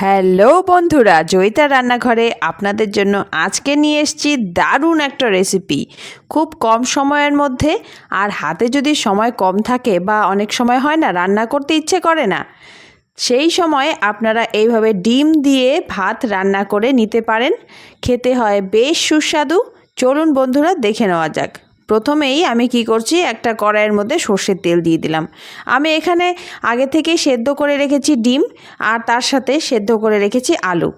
Hello বন্ধুরা, জয়িতা রান্নাঘরে আপনাদের জন্য আজকে নিয়ে এসেছি দারুণ একটা রেসিপি খুব কম সময়ের মধ্যে, আর হাতে যদি সময় কম থাকে বা অনেক সময় হয় না, রান্না করতে ইচ্ছে করে না, সেই সময় আপনারা এইভাবে ডিম দিয়ে ভাত রান্না করে নিতে পারেন। খেতে হয় বেশ সুস্বাদু। চলুন বন্ধুরা, দেখে নেওয়া যাক। প্রথমেই আমি কি করছি, একটা কড়াইয়ের মধ্যে সর্ষের তেল দিয়ে দিলাম। আমি এখানে আগে থেকেই সেদ্ধ করে রেখেছি ডিম আর তার সাথে সেদ্ধ করে রেখেছি আলু।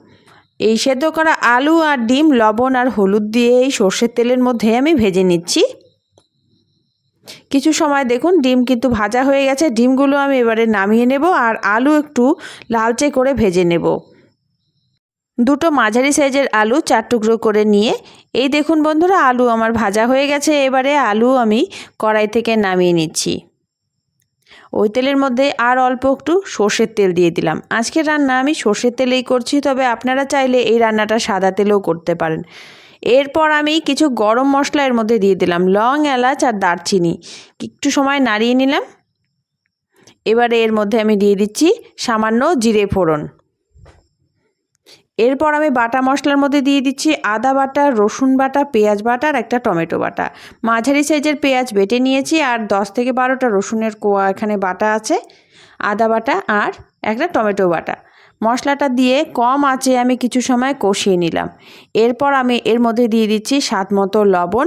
এই সেদ্ধ করা আলু আর ডিম, লবণ আর হলুদ দিয়ে এই সর্ষের তেলের মধ্যে আমি ভেজে নিচ্ছি। কিছু সময় দেখুন, ডিম কিন্তু ভাজা হয়ে গেছে। ডিমগুলো আমি এবারে নামিয়ে নেব আর আলু একটু লালচে করে ভেজে নেব। দুটো মাঝারি সাইজের আলু চার টুকরো করে নিয়ে, এই দেখুন বন্ধুরা, আলু আমার ভাজা হয়ে গেছে। এবারে আলু আমি কড়াই থেকে নামিয়ে নিচ্ছি। ওই তেলের মধ্যে আর অল্প একটু সর্ষের তেল দিয়ে দিলাম। আজকের রান্না আমি সর্ষের তেলেই করছি, তবে আপনারা চাইলে এই রান্নাটা সাদা তেলেও করতে পারেন। এরপর আমি কিছু গরম মশলা এর মধ্যে দিয়ে দিলাম। লং, এলাচ আর দারচিনি। একটু সময় নাড়িয়ে নিলাম। এবারে এর মধ্যে আমি দিয়ে দিচ্ছি সামান্য জিরে ফোড়ন। এরপর আমি বাটা মশলার মধ্যে দিয়ে দিচ্ছি আদা বাটা, রসুন বাটা, পেঁয়াজ বাটা আর একটা টমেটো বাটা। মাঝারি সাইজের পেঁয়াজ বেটে নিয়েছি আর দশ থেকে বারোটা রসুনের কোয়া এখানে বাটা আছে, আদা বাটা আর একটা টমেটো বাটা। মশলাটা দিয়ে কম আঁচে আমি কিছু সময় কষিয়ে নিলাম। এরপর আমি এর মধ্যে দিয়ে দিচ্ছি স্বাদ মতো লবণ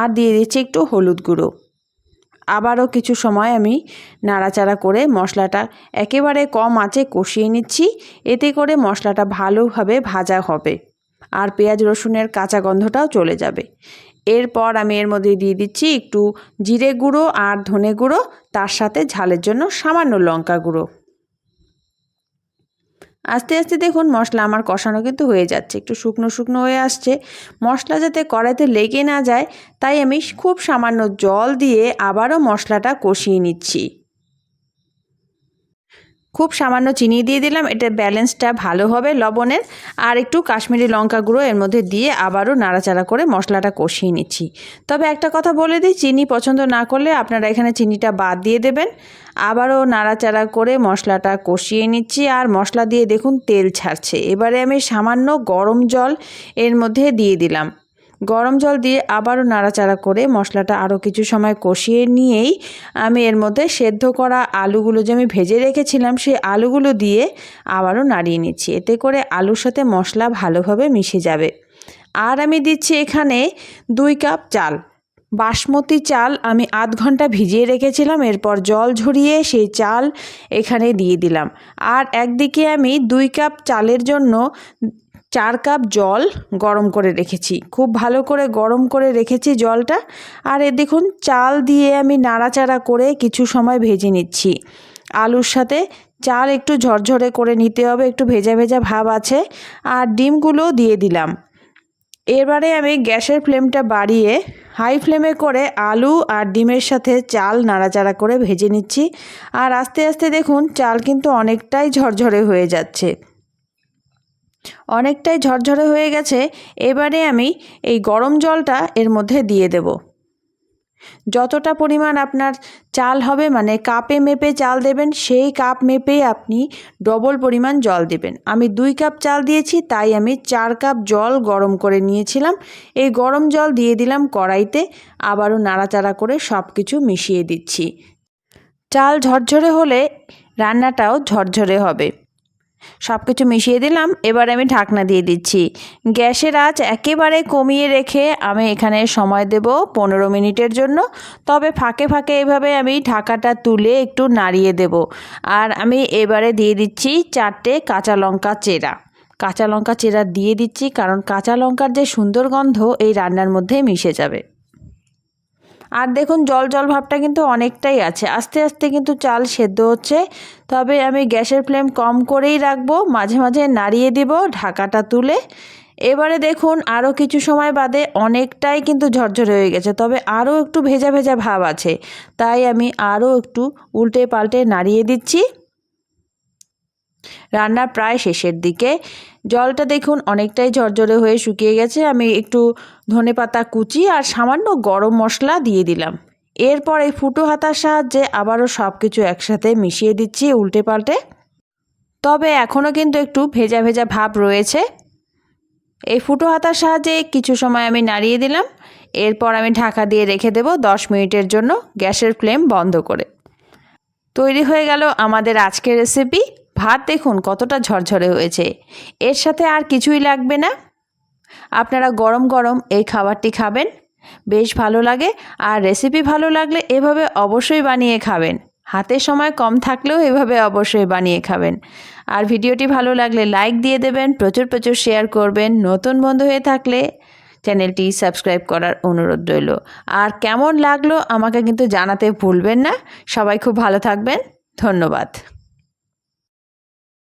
আর দিয়ে দিচ্ছি একটু হলুদ গুঁড়ো। আবারও কিছু সময় আমি নাড়াচাড়া করে মশলাটা একেবারে কম আঁচে কষিয়ে নিচ্ছি। এতে করে মশলাটা ভালোভাবে ভাজা হবে আর পেঁয়াজ রসুনের কাঁচা গন্ধটাও চলে যাবে। এরপর আমি এর মধ্যে দিয়ে দিচ্ছি একটু জিরে গুঁড়ো আর ধনে গুঁড়ো, তার সাথে ঝালের জন্য সামান্য লঙ্কা গুঁড়ো। আস্তে আস্তে দেখুন মশলা আমার কষানো কিন্তু হয়ে যাচ্ছে। একটু শুকনো শুকনো হয়ে আসছে। মশলা যাতে কড়াইতে লেগে না যায়, তাই আমি খুব সামান্য জল দিয়ে আবারও মশলাটা কষিয়ে নিচ্ছি। খুব সামান্য চিনি দিয়ে দিলাম। এটা ব্যালেন্সটা ভালো হবে লবণের। আর একটু কাশ্মীরি লঙ্কা গুঁড়ো এর মধ্যে দিয়ে আবারও নাড়াচাড়া করে মশলাটা কষিয়ে নিচ্ছি। তবে একটা কথা বলে দিই, চিনি পছন্দ না করলে আপনারা এখানে চিনিটা বাদ দিয়ে দেবেন। আবারও নাড়াচাড়া করে মশলাটা কষিয়ে নিচ্ছি। আর মশলা দিয়ে দেখুন তেল ছাড়ছে। এবারে আমি সামান্য গরম জল এর মধ্যে দিয়ে দিলাম। গরম জল দিয়ে আবারও নাড়াচাড়া করে মশলাটা আরও কিছু সময় কষিয়ে নিয়েই আমি এর মধ্যে সেদ্ধ করা আলুগুলো যে আমি ভেজে রেখেছিলাম, সেই আলুগুলো দিয়ে আবারও নাড়িয়ে নিচ্ছি। এতে করে আলুর সাথে মশলা ভালোভাবে মিশে যাবে। আর আমি দিচ্ছি এখানে দুই কাপ চাল। বাসমতি চাল আমি আধ ঘণ্টা ভিজিয়ে রেখেছিলাম, এরপর জল ঝরিয়ে সেই চাল এখানে দিয়ে দিলাম। আর একদিকে আমি দুই কাপ চালের জন্য চার কাপ জল গরম করে রেখেছি। খুব ভালো করে গরম করে রেখেছি জলটা। আর এ দেখুন, চাল দিয়ে আমি নাড়াচাড়া করে কিছু সময় ভেজে নিচ্ছি। আলুর সাথে চাল একটু ঝরঝরে করে নিতে হবে, একটু ভেজা ভেজা ভাব আছে। আর ডিমগুলো দিয়ে দিলাম। এবারে আমি গ্যাসের ফ্লেমটা বাড়িয়ে হাই ফ্লেমে করে আলু আর ডিমের সাথে চাল নাড়াচাড়া করে ভেজে নিচ্ছি। আর আস্তে আস্তে দেখুন, চাল কিন্তু অনেকটাই ঝরঝরে হয়ে যাচ্ছে। অনেকটাই ঝরঝরে হয়ে গেছে, এবারে আমি এই গরম জলটা এর মধ্যে দিয়ে দেব। যতটা পরিমাণ আপনার চাল হবে মানে কাপে মেপে চাল দেবেন, সেই কাপ মেপেই আপনি ডবল পরিমাণ জল দেবেন। আমি দুই কাপ চাল দিয়েছি, তাই আমি চার কাপ জল গরম করে নিয়েছিলাম। এই গরম জল দিয়ে দিলাম কড়াইতে, আবারও নাড়াচাড়া করে সব কিছু মিশিয়ে দিচ্ছি। চাল ঝরঝরে হলে রান্নাটাও ঝরঝরে হবে। সব কিছু মিশিয়ে দিলাম, এবার আমি ঢাকনা দিয়ে দিচ্ছি। গ্যাসের আঁচ একেবারে কমিয়ে রেখে আমি এখানে সময় দেব পনেরো মিনিটের জন্য। তবে ফাঁকে ফাঁকে এভাবে আমি ঢাকাটা তুলে একটু নাড়িয়ে দেব। আর আমি এবারে দিয়ে দিচ্ছি চারটে কাঁচা লঙ্কা চেরা। কাঁচা লঙ্কা চেরা দিয়ে দিচ্ছি কারণ কাঁচা লঙ্কার যে সুন্দর গন্ধ এই রান্নার মধ্যে মিশে যাবে। আর দেখুন, জল জল ভাবটা কিন্তু অনেকটাই আছে। আস্তে আস্তে কিন্তু চাল সেদ্ধ হচ্ছে। তবে আমি গ্যাসের ফ্লেম কম করেই রাখব, মাঝে মাঝে নাড়িয়ে দিব ঢাকাটা তুলে। এবারে দেখুন আরও কিছু সময় বাদে অনেকটাই কিন্তু ঝরঝরে হয়ে গেছে, তবে আরও একটু ভেজা ভেজা ভাব আছে। তাই আমি আরও একটু উল্টে পাল্টে নাড়িয়ে দিচ্ছি। রান্না প্রায় শেষের দিকে। জলটা দেখুন অনেকটাই ঝরঝরে হয়ে শুকিয়ে গেছে। আমি একটু ধনে পাতা কুচি আর সামান্য গরম মশলা দিয়ে দিলাম। এরপর এই ফুটো হাতার সাহায্যে আবারও সব কিছু একসাথে মিশিয়ে দিচ্ছি উল্টে পাল্টে তবে এখনও কিন্তু একটু ভেজা ভেজা ভাব রয়েছে। এই ফুটো হাতার সাহায্যে কিছু সময় আমি নাড়িয়ে দিলাম। এরপর আমি ঢাকা দিয়ে রেখে দেব দশ মিনিটের জন্য গ্যাসের ফ্লেম বন্ধ করে। তৈরি হয়ে গেল আমাদের আজকের রেসিপি। ভাত দেখুন কতটা ঝরঝরে হয়েছে। এর সাথে আর কিছুই লাগবে না। আপনারা গরম গরম এই খাবারটি খাবেন। বেশ ভালো লাগে আর রেসিপি ভালো লাগলে এভাবে অবশ্যই বানিয়ে খাবেন। হাতে সময় কম থাকলেও এভাবে অবশ্যই বানিয়ে খাবেন। আর ভিডিওটি ভালো লাগলে লাইক দিয়ে দেবেন, প্রচুর প্রচুর শেয়ার করবেন। নতুন বন্ধু হয়ে থাকলে চ্যানেলটি সাবস্ক্রাইব করার অনুরোধ রইল। আর কেমন লাগল আমাকে কিন্তু জানাতে ভুলবেন না। সবাই খুব ভালো থাকবেন। ধন্যবাদ।